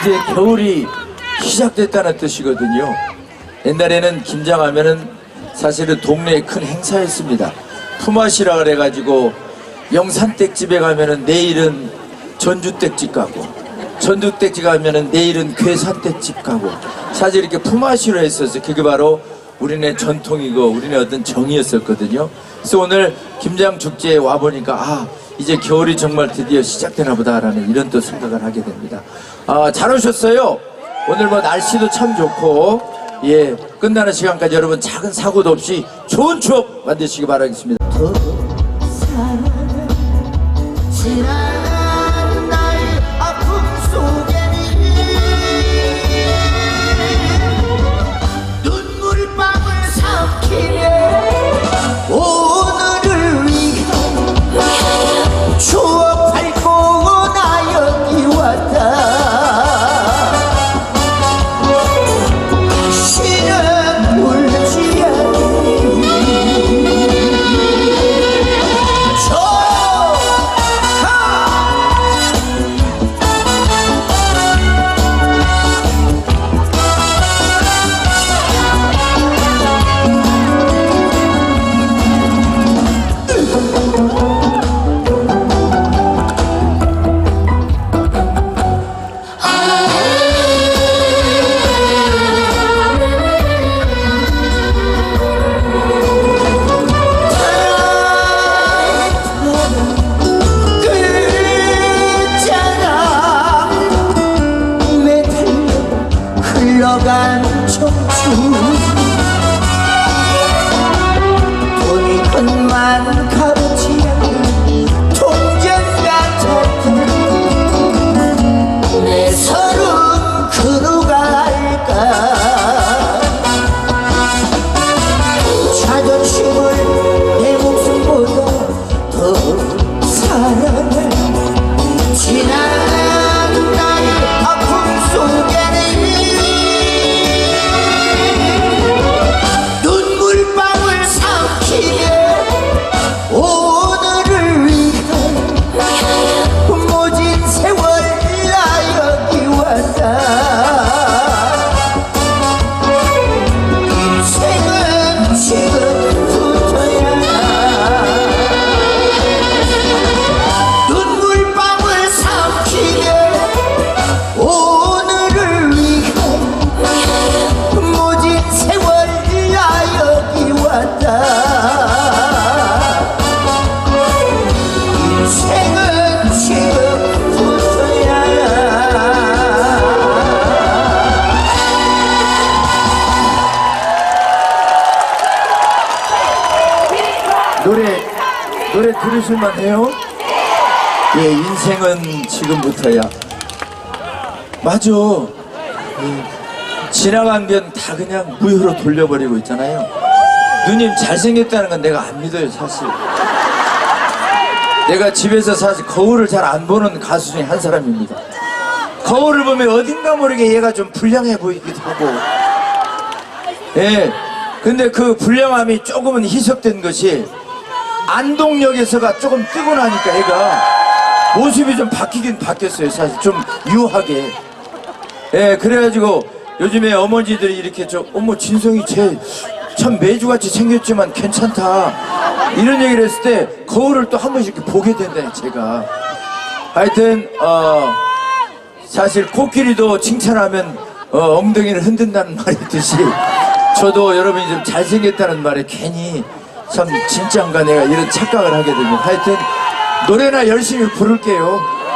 이제 겨울이 시작됐다는 뜻이거든요. 옛날에는 김장하면은 사실은 동네에 큰 행사였습니다. 품앗이라 그래가지고 영산댁집에 가면은 내일은 전주댁집 가고 전주댁집 가면은 내일은 괴산댁집 가고 사실 이렇게 품앗이로 했었어요. 그게 바로 우리네 전통이고 우리네 어떤 정이었었거든요. 그래서 오늘 김장 축제에 와 보니까 아 이제 겨울이 정말 드디어 시작되나 보다라는 이런 또 생각을 하게 됩니다. 아, 잘 오셨어요. 오늘 뭐 날씨도 참 좋고 예 끝나는 시간까지 여러분 작은 사고도 없이 좋은 추억 만드시기 바라겠습니다. slogan 들으실만 해요? 예 인생은 지금부터야. 맞아. 예, 지나간 변다 그냥 무효로 돌려버리고 있잖아요. 누님 잘생겼다는 건 내가 안 믿어요 사실. 내가 집에서 사실 거울을 잘 안 보는 가수 중에 한 사람입니다. 거울을 보면 어딘가 모르게 얘가 좀 불량해 보이기도 하고. 예. 근데 그 불량함이 조금은 희석된 것이 안동역에서가 조금 뜨고 나니까 얘가 모습이 좀 바뀌긴 바뀌었어요. 사실 좀 유하게. 예, 그래가지고 요즘에 어머니들이 이렇게 좀, 어머, 진성이 쟤 참 매주같이 생겼지만 괜찮다. 이런 얘기를 했을 때 거울을 또 한 번씩 이렇게 보게 된다니, 제가. 하여튼, 어, 사실 코끼리도 칭찬하면 어, 엉덩이를 흔든다는 말이 있듯이 저도 여러분이 좀 잘생겼다는 말에 괜히 참 진짜인가 내가 이런 착각을 하게 됩니다. 하여튼 노래나 열심히 부를게요.